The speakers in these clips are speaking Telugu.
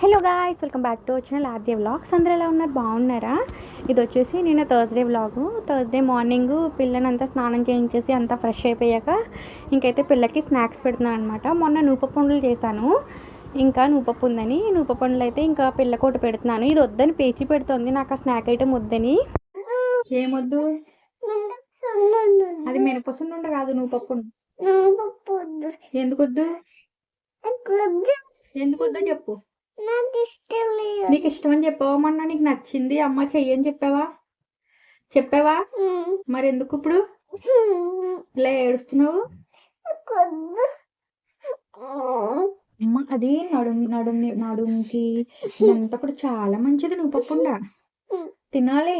Hello guys welcome back to వచ్చిన ఆద్య వ్లాగ్స్ అందరూ ఎలా ఉన్నారు? బాగున్నారా? ఇది వచ్చేసి నేను థర్స్డే వ్లాగు థర్స్డే మార్నింగ్ పిల్లని అంతా స్నానం చేయించేసి అంతా ఫ్రెష్ అయిపోయాక ఇంకైతే పిల్లకి స్నాక్స్ పెడుతున్నాను అనమాట మొన్న నూపపండులు చేశాను. ఇంకా నూపప్పు ఉందని నూపపండులు అయితే ఇంకా పిల్లకోటి పెడుతున్నాను. ఇది వద్దని పేచి పెడుతుంది. నాకు ఆ స్నాక్ ఐటమ్ వద్దని. ఏమొద్దు? అది మినపసుండ కాదు నూపప్పు ఎందుకు వద్దు ఎందుకు వద్దో చెప్పు. నాకు ఇష్టం లేదు. నీకు ఇష్టం అని చెప్పావా మొన్న? నీకు నచ్చింది? అమ్మ చెయ్యని చెప్పావా? చెప్పావా? మరి ఎందుకు ఇప్పుడు? ఇలా ఏడుస్తున్నావు? అమ్మ అది నడుం నడుం నడుంకి ఇదంతా కూడా చాలా మంచిది నువ్వు పప్పుండా. తినాలి.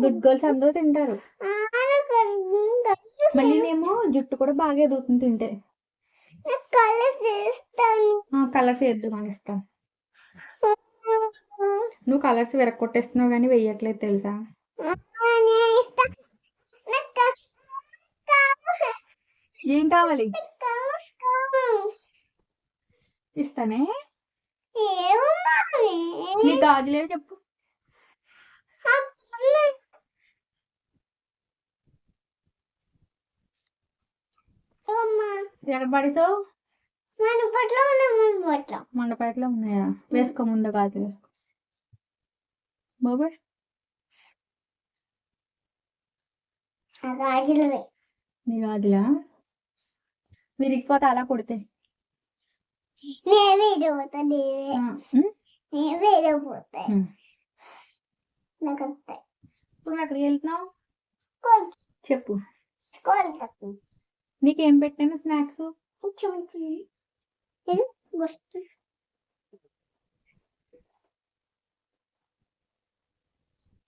గుడ్ గర్ల్స్ అందరూ తింటారు. మళ్ళీ నేమో జుట్టు కూడా బాగా ఎదుగుతుంది తింటే. కలర్స్ వేద్దు కానీ ఇస్తాం. నువ్వు కలర్స్ విరక్కొట్టేస్తున్నావు కానీ వెయ్యట్లేదు తెలుసా. ఏం కావాలి. ఇస్తానే? నీ గాజులే చెప్పు. ఎక్కడ పడిసావు? మండపేటలో ఉన్నాయా? వేసుకో ముందు గాజులు వేసుకో. బాబాయ్? గాజులవే. నీ గాజులా? విరిగిపోతే అలా కొడితే? నేవే ఇడిపోతా నేవే. ఆ, ఉమ్, నేవే ఇడిపోతాయి ఉమ్. నాకు వస్తాయి. ఇప్పుడు ఎక్కడికి వెళ్తున్నావు? స్కూల్ చెప్పు. స్కూల్ నీకేం పెట్టాను? స్నాక్స్? కొంచెం మంచి నేను వస్తు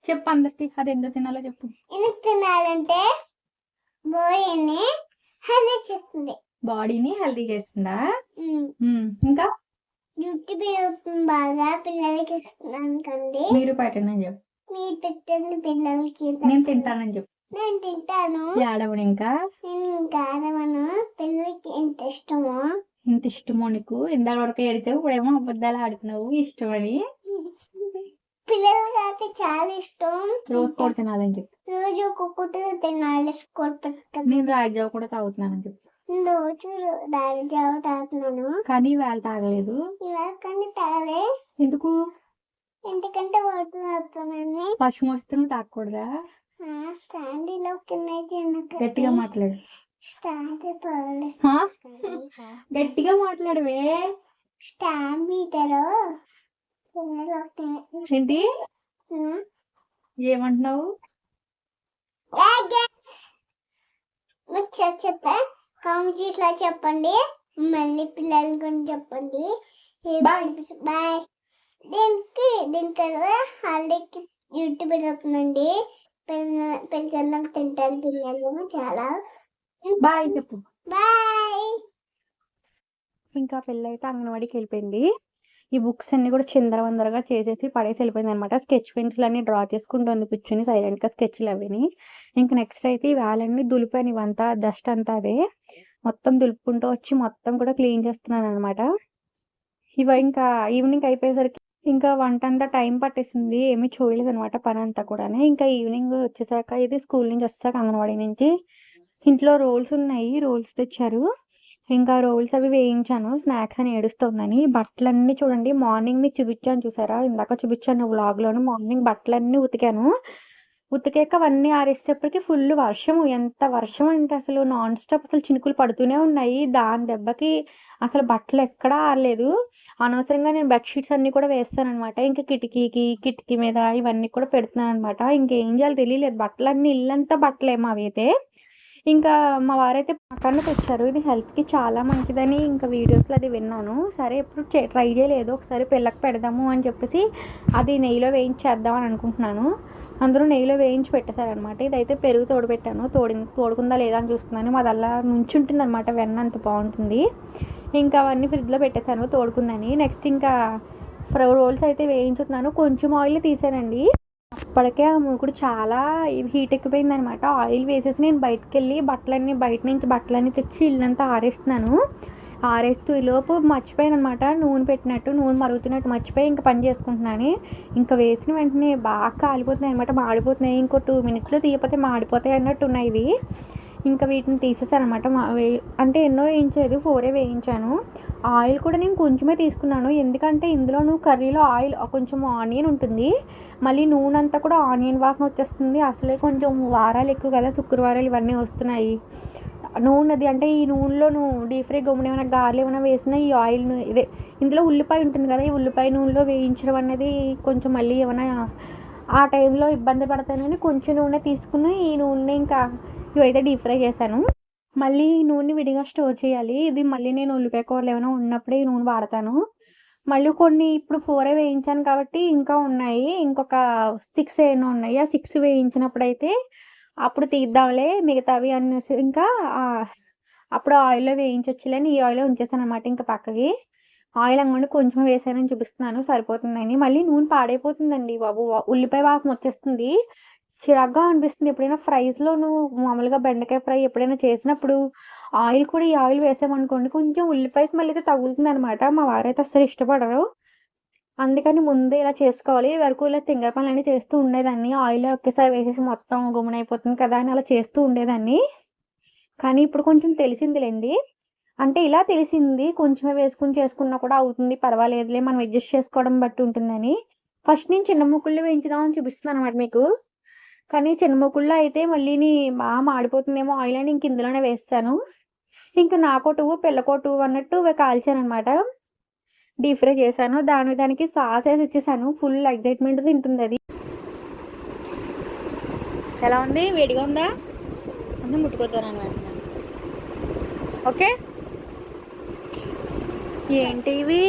చెప్పు అందరికి అది ఎందుకు తినాలో చెప్పు. ఎందుకు తినాలంటే బాడీని హెల్దీ చేస్తుంది. బాడీని హెల్తీ చేస్తుందా? ఇంకా? జుట్టు పెరుగుతుంది బాగా పిల్లలకి ఇస్తున్నాను కండి మీరు పెట్టనని చెప్పు. మీరు పెట్టండి పిల్లలకి. నేను తింటానని చెప్పు. నేను తింటాను. ఏడవడు ఇంకా? నేను కాదమను పిల్లలకి ఎంత ఇష్టమో. ఇంత ఇష్టమో నీకు? ఇందాక వరకు ఏడితే ఇప్పుడేమో అబద్ధాలు ఆడుతున్నావు. ఇష్టమని. పిల్లలకి చాలా ఇష్టం. రోజు కూడా తినాలని చెప్పు. రోజు ఒక్కొక్కటి తినాలి స్కూల్ పెట్టుకెళ్ళి నేను రాగిజావ కూడా తాగుతున్నానని చెప్పు. రోజు రాగి జావ తాగుతున్నాను. కానీ వేళ తాగలేదు. ఇవాళ కానీ తాగలే. ఎందుకు? ఎందుకంటే వాటర్ తాగుతున్నాను. వర్షం వస్తే తాగకూడదా? స్టాండీలో కింద గట్టిగా మాట్లాడు. స్టాండ్? గట్టిగా మాట్లాడవే. స్టాండ్ మీటర్ ఏంటి? ఏమంటున్నావు? కామెంట్స్లో చెప్పండి. మళ్ళీ పిల్లల గురించి చెప్పండి. బాయ్ దీనికి దీనికి హాలిడేకి యూట్యూబ్ పెడుతుందండి. పెరిగన్నం తింటారు పిల్లలు చాలా. బాయ్ చెప్పు. బాయ్ ఇంకా పెళ్ళి అయితే అంగన్వాడికి వెళ్ళిపోయింది. ఈ బుక్స్ అన్ని కూడా చిందరవందరగా చేసేసి పడేసి వెళ్ళిపోయింది అనమాట స్కెచ్ పెన్సిల్ అన్ని డ్రా చేసుకుంటుంది కూర్చుని సైలెంట్గా స్కెచ్లు అవిని. ఇంకా నెక్స్ట్ అయితే ఈ వేలన్నీ దులిపాను ఇవంతా డస్ట్ అంతా అదే మొత్తం దులుపుకుంటూ వచ్చి మొత్తం కూడా క్లీన్ చేస్తున్నాను అనమాట ఇవ ఇంకా ఈవినింగ్ అయిపోయేసరికి ఇంకా వంట అంతా టైం పట్టేసింది ఏమీ చూడలేదు అనమాట పని అంతా కూడా ఇంకా ఈవినింగ్ వచ్చేసాక ఇది స్కూల్ నుంచి వచ్చేసాక అంగన్వాడీ నుంచి. ఇంట్లో రోల్స్ ఉన్నాయి రోల్స్ తెచ్చారు. ఇంకా రోల్స్ అవి వేయించాను. స్నాక్స్ అని ఏడుస్తుందని. బట్టలన్నీ చూడండి మార్నింగ్ మీకు చూపించాను చూసారా? ఇందాక చూపించాను వ్లాగ్లోను. మార్నింగ్ బట్టలన్నీ ఉతికాను. ఉతికాక అవన్నీ ఆరేసేటప్పటికి ఫుల్ వర్షం. ఎంత వర్షం అంటే అసలు నాన్ స్టాప్ అసలు చినుకులు పడుతూనే ఉన్నాయి. దాని దెబ్బకి అసలు బట్టలు ఎక్కడా ఆరలేదు. అనవసరంగా నేను బెడ్షీట్స్ అన్నీ కూడా వేస్తాను అనమాట ఇంకా కిటికీకి కిటికీ మీద ఇవన్నీ కూడా పెడుతున్నాను అనమాట ఇంకేం చేయాలో తెలియలేదు. బట్టలన్నీ ఇల్లంతా బట్టలేమో అవి అయితే ఇంకా మా వారైతే మటన్ తెచ్చారు ఇది హెల్త్కి చాలా మంచిదని ఇంకా వీడియోస్లో అది విన్నాను. సరే ఎప్పుడు ట్రై చేయలేదు. ఒకసారి పిల్లకి పెడదాము అని చెప్పేసి అది నెయ్యిలో వేయించేద్దాం అని అనుకుంటున్నాను. అందరూ నెయ్యిలో వేయించి పెట్టేశారనమాట ఇదైతే పెరుగు తోడుపెట్టాను. తోడి తోడుకుందా లేదా అని చూస్తున్నాను. మాదల్లా నుంచుంటుంది అనమాట వెన్న అంత బాగుంటుంది. ఇంకా అవన్నీ ఫ్రిడ్జ్లో పెట్టేశాను. తోడుకుందని. నెక్స్ట్ ఇంకా రోల్స్ అయితే వేయించుతున్నాను. కొంచెం ఆయిల్ తీసానండి. అప్పటికే ఆ మూకుడు చాలా హీట్ ఎక్కిపోయింది అనమాట ఆయిల్ వేసేసి నేను బయటకు వెళ్ళి బట్టలన్నీ బయట నుంచి బట్టలన్నీ తెచ్చి ఇల్లంతా ఆరేస్తున్నాను. ఆరేస్తూ ఈ లోపు మర్చిపోయాను అనమాట నూనె పెట్టినట్టు నూనె మరుగుతున్నట్టు మర్చిపోయి ఇంకా పని చేసుకుంటున్నాను. ఇంకా వేసిన వెంటనే బాగా కాలిపోతున్నాయి అనమాట మాడిపోతున్నాయి. ఇంకో టూ మినిట్స్లో తీయపోతే మాడిపోతాయి అన్నట్టు ఉన్నాయి ఇవి. ఇంకా వీటిని తీసేసాను అనమాట అంటే ఎన్నో వేయించలేదు ఫోరే వేయించాను. ఆయిల్ కూడా నేను కొంచెమే తీసుకున్నాను. ఎందుకంటే ఇందులోను కర్రీలో ఆయిల్ కొంచెం ఆనియన్ ఉంటుంది. మళ్ళీ నూనె అంతా కూడా ఆనియన్ వాసన వచ్చేస్తుంది. అసలే కొంచెం వారాలు ఎక్కువ కదా శుక్రవారాలు ఇవన్నీ వస్తున్నాయి. నూనె అది అంటే ఈ నూనెలో నువ్వు డీప్ ఫ్రై గమ్మున ఏమైనా గారెలు ఏమైనా వేసినా ఈ ఆయిల్ ఇదే ఇందులో ఉల్లిపాయ ఉంటుంది కదా ఈ ఉల్లిపాయ నూనెలో వేయించడం అనేది కొంచెం మళ్ళీ ఏమైనా ఆ టైంలో ఇబ్బంది పడతానని కొంచెం నూనె తీసుకుని ఈ నూనె ఇంకా ఇవైతే డీప్ ఫ్రై చేశాను. మళ్ళీ ఈ నూనె విడిగా స్టోర్ చేయాలి. ఇది మళ్ళీ నేను ఉల్లిపాయ కూరలు ఏమైనా ఉన్నప్పుడే ఈ నూనె వాడతాను. మళ్ళీ కొన్ని ఇప్పుడు ఫోరే వేయించాను కాబట్టి ఇంకా ఉన్నాయి. ఇంకొక సిక్స్ ఏమో ఉన్నాయి. ఆ సిక్స్ వేయించినప్పుడు అయితే అప్పుడు తీద్దాంలే. మిగతావి అనేసి ఇంకా అప్పుడు ఆయిల్లో వేయించొచ్చులేని ఈ ఆయిల్లో ఉంచేసాను అనమాట ఇంకా పక్కకి. ఆయిల్ అంగండి కొంచెం వేసానని చూపిస్తున్నాను. సరిపోతుందని. మళ్ళీ నూనె పాడైపోతుందండి బాబు. ఉల్లిపాయ వాసన వచ్చేస్తుంది. చిరాగ్గా అనిపిస్తుంది. ఎప్పుడైనా ఫ్రైస్లో నువ్వు మామూలుగా బెండకాయ ఫ్రై ఎప్పుడైనా చేసినప్పుడు ఆయిల్ కూడా ఈ ఆయిల్ వేసామనుకోండి కొంచెం ఉల్లిపాయ స్మెల్ అయితే తగులుతుంది అనమాట మా వారైతే అసలు ఇష్టపడరు. అందుకని ముందే ఇలా చేసుకోవాలి. వరకు ఇలా తింగర పనులన్నీ చేస్తూ ఉండేదాన్ని. ఆయిల్ ఒకేసారి వేసేసి మొత్తం గుమ్మనైపోతుంది కదా అని అలా చేస్తూ ఉండేదాన్ని. కానీ ఇప్పుడు కొంచెం తెలిసిందిలేండి. అంటే ఇలా తెలిసింది కొంచెమే వేసుకుని చేసుకున్నా కూడా అవుతుంది పర్వాలేదులే మనం అడ్జస్ట్ చేసుకోవడం బట్టి ఉంటుందని. ఫస్ట్ నేను చిన్న ముక్కుళ్ళు వేయించుదామని చూపిస్తున్నాను అనమాట మీకు. కానీ చిన్న ముక్కుళ్ళు అయితే మళ్ళీ బాగా మాడిపోతుందేమో ఆయిల్ అని ఇంక ఇందులోనే వేస్తాను. ఇంకా నాకోటు పిల్లకోటు అన్నట్టు కాల్చాను అనమాట డీప్ ఫ్రై చేశాను. దాని దానికి సాస్ వేసి ఇచ్చేసాను. ఫుల్ ఎగ్జైట్మెంట్ తింటుంది అది. ఎలా ఉంది? వేడిగా ఉందా? అంటే ముట్టుకోతాను అనమాట ఓకే? ఏంటి ఇవి?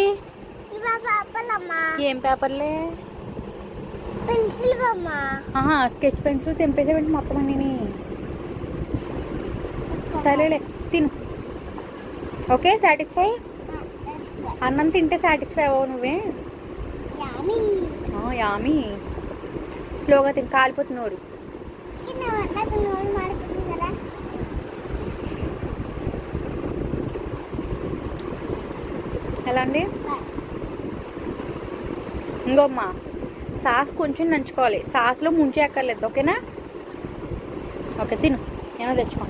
ఏం పేపర్లే? పెన్సిల్ ఆహా స్కెచ్ పెన్సిల్ తెంపేసేవంటి మొత్తం అన్నీ సరేలే తిను. Okay satisfy? అన్నం తింటే సాటిస్ఫై అవ్వవు నువ్వే? యామి. స్లోగా తిని నాకు నోరు ఎలా అండి? ఇంకోమ్మా సాస్ కొంచెం నంచుకోవాలి. సాస్లో ముంచి ఎక్కర్లేదు ఓకేనా? ఓకే తిను. నేను తెచ్చుకో.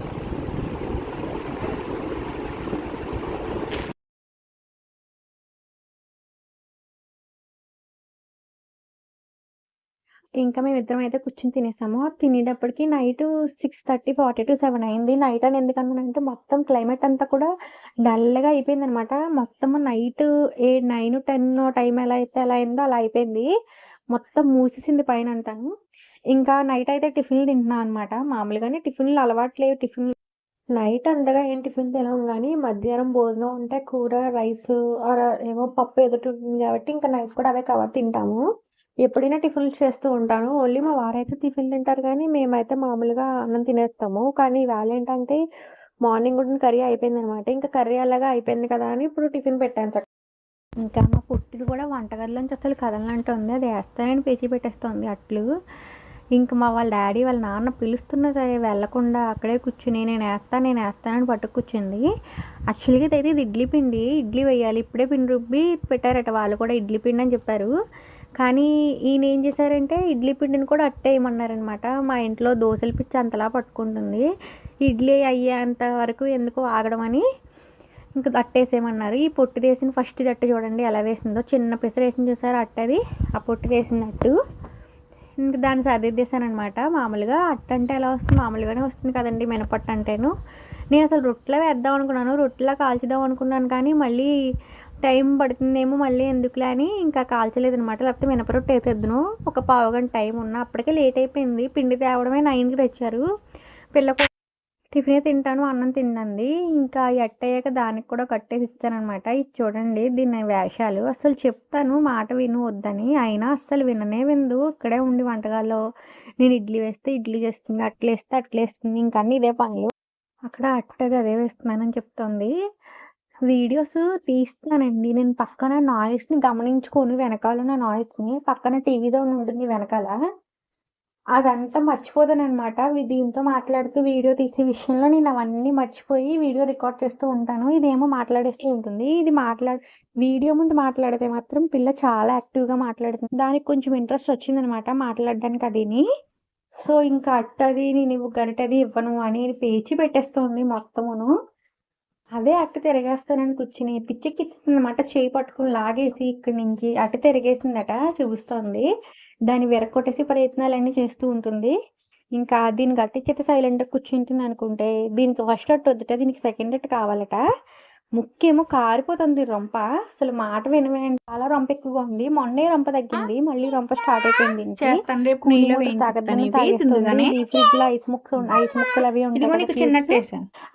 ఇంకా మేము ఇద్దరం అయితే కూర్చొని తినేసాము. తినేటప్పటికి night six thirty forty to seven అయింది. నైట్ అని ఎందుకన్నానంటే మొత్తం క్లైమేట్ అంతా కూడా డల్గా అయిపోయింది అనమాట మొత్తం నైట్ ఏ నైన్ టెన్ టైం ఎలా అయితే ఎలా అయిందో అలా అయిపోయింది. మొత్తం మూసేసింది పైన అంటాను ఇంకా నైట్ అయితే టిఫిన్లు తింటున్నాను అనమాట మామూలుగానే టిఫిన్లు అలవాటు లేవు. టిఫిన్ నైట్ అంతగా ఏం టిఫిన్ తినము కానీ మధ్యాహ్నం భోజనం ఉంటే కూర రైస్ ఆర్ ఏమో పప్పు ఎదుటి ఉంటుంది కాబట్టి ఇంకా నైట్ కూడా అవే కవర్ తింటాము. ఎప్పుడైనా టిఫిన్లు చేస్తూ ఉంటాను. ఓన్లీ మా వారైతే టిఫిన్ తింటారు కానీ మేమైతే మామూలుగా అన్నం తినేస్తాము. కానీ ఇవాళ ఏంటంటే మార్నింగ్ కూడా కర్రీ అయిపోయింది అనమాట ఇంకా కర్రీ అలాగా అయిపోయింది కదా అని ఇప్పుడు టిఫిన్ పెట్టాను ఇంకా మా పుట్టిది కూడా వంటగదిలోంచి అసలు కదలంటుంది. అది వేస్తానని పేచి పెట్టేస్తుంది అట్లు. ఇంకా మా వాళ్ళ డాడీ వాళ్ళ నాన్న పిలుస్తున్నా సరే వెళ్ళకుండా అక్కడే కూర్చుని నేను వేస్తాను నేను వేస్తానని పట్టుకు కూర్చుంది. యాక్చువల్గా అయితే ఇది ఇడ్లీ పిండి ఇడ్లీ వేయాలి. ఇప్పుడే పిండి రుబ్బి పెట్టారట వాళ్ళు కూడా ఇడ్లీ పిండి అని చెప్పారు. కానీ ఈయన ఏం చేశారంటే ఇడ్లీ పిండిని కూడా అట్టేయమన్నారనమాట మా ఇంట్లో దోశల పిచ్చి అంతలా పట్టుకుంటుంది. ఇడ్లీ అయ్యేంత వరకు ఎందుకు ఆగడం అని ఇంకా అట్టేసేయమన్నారు ఈ పొట్టు వేసిన ఫస్ట్ జట్టు చూడండి ఎలా వేసిందో. చిన్న పిసర వేసింది చూసారు అట్టది? ఆ పొట్టు వేసినట్టు ఇంక దాన్ని సర్దిద్దేశానమాట అనమాట మామూలుగా అట్ట అంటే ఎలా వస్తుంది? మామూలుగానే వస్తుంది కదండి మినపట్టు అంటేను. నేను అసలు రొట్టెలో వేద్దాం అనుకున్నాను. రొట్టెలా కాల్చుదాం అనుకున్నాను కానీ మళ్ళీ టైం పడుతుందేమో మళ్ళీ ఎందుకులే అని ఇంకా కాల్చలేదు అనమాట లేకపోతే మినపరొట్టె వేసేద్దును ఒక పావు గంట టైం ఉన్న అప్పటికే లేట్ అయిపోయింది. పిండి తేవడమే నైన్కి తెచ్చారు. పిల్లకు టిఫిన్ తింటాను అన్నం తిందండి ఇంకా ఎట్టయ్యాక దానికి కూడా కట్టేసి ఇచ్చానమాట ఇది చూడండి దీని వేషాలు. అసలు చెప్తాను మాట విను వద్దని. అయినా అస్సలు విననే విందు ఇక్కడే ఉండి వంటకాల్లో నేను ఇడ్లీ వేస్తే ఇడ్లీ చేస్తుంది అట్లేస్తే అట్లేస్తుంది వేస్తుంది. ఇంకా అన్ని ఇదే పనులు. అక్కడ అట్టది అదే వేస్తున్నానని చెప్తోంది. వీడియోస్ తీస్తానండి నేను పక్కన నాయిస్ని గమనించుకొని వెనకాల ఉన్న నాయిస్ని పక్కన టీవీలో ఉంటుంది వెనకాల. అదంతా మర్చిపోతాను అనమాట దీంతో మాట్లాడుతూ వీడియో తీసే విషయంలో నేను అవన్నీ మర్చిపోయి వీడియో రికార్డ్ చేస్తూ ఉంటాను. ఇదేమో మాట్లాడేస్తూ ఉంటుంది. ఇది మాట్లాడ వీడియో ముందు మాట్లాడితే మాత్రం పిల్ల చాలా యాక్టివ్‌గా మాట్లాడుతుంది. దానికి కొంచెం ఇంట్రెస్ట్ వచ్చిందనమాట మాట్లాడడానికి అదిని. సో, ఇంకా అట్టది నేనివ్వు గరిటెది ఇవ్వను అని పేచి పెట్టేస్తుంది మొత్తమును. అదే అటు తిరగేస్తానని కూర్చొని పిచ్చెక్కిచ్చేసిందనమాట. చేయి పట్టుకొని లాగేసి ఇక్కడి నుంచి అటు తిరిగేసిందట చూపిస్తోంది. దాన్ని విరగ్గొట్టేసే ప్రయత్నాలన్నీ చేస్తూ ఉంటుంది. ఇంకా దీన్ని గట్టిచ్చేత్తే సైలెంట్‌గా కూర్చుంటుందనుకుంటే దీనికి ఫస్ట్ అట్టు వద్దుట. దీనికి సెకండ్ అట్టు కావాలట. ముక్కేమో కారిపోతుంది రొంప. అసలు మాట వినవే చాలా రొంప ఎక్కువగా ఉంది. మొన్నే రొంప తగ్గింది. మళ్ళీ రొంప స్టార్ట్ అయిపోయింది ఈ ఫ్రిడ్జ్‌లో ఐస్ ముక్స్ ఐస్ ముక్కలు అవి ఉంటాయి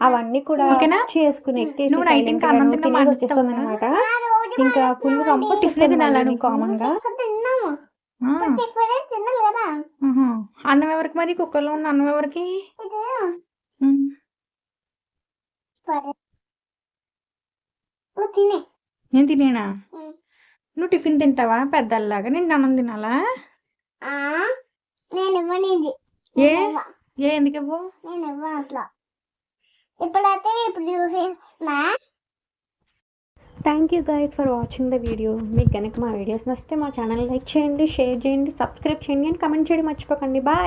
అవన్నీ కూడా? చేసుకుని ఎక్కేసి నువ్వు నైట్ ఇంకా ఫుల్ రొంప. టిఫిన్ తినాలా మళ్ళీ నువ్వు? కామన్‌గా. తిన్నాము ఆ, ఎక్కువనే తిన్నాను కదా ఆహా. అన్నం ఎవరికి మరి కుక్కర్లో ఉన్న అన్నం ఎవరికి ఇది ఉమ్. సరే నువ్వు తినే నేను తినేనా. నువ్వు టిఫిన్ తింటావా? పెద్దల్లాగా నేను అన్నం తినాలా? ఆ, నేను ఇవ్వను ఇది. ఏ. ఏ ఎందుకు ఇవ్వు? నేను ఇవ్వను అసలు. ఇప్పుడైతే ఇప్పుడు చూసేస్తున్నా. Thank you guys for watching the video మీకు కనుక మా వీడియోస్ నచ్చితే మా ఛానల్ లైక్ చేయండి షేర్ చేయండి సబ్స్క్రైబ్ చేయండి అండ్ కమెంట్ చేయడం మర్చిపోకండి. బాయ్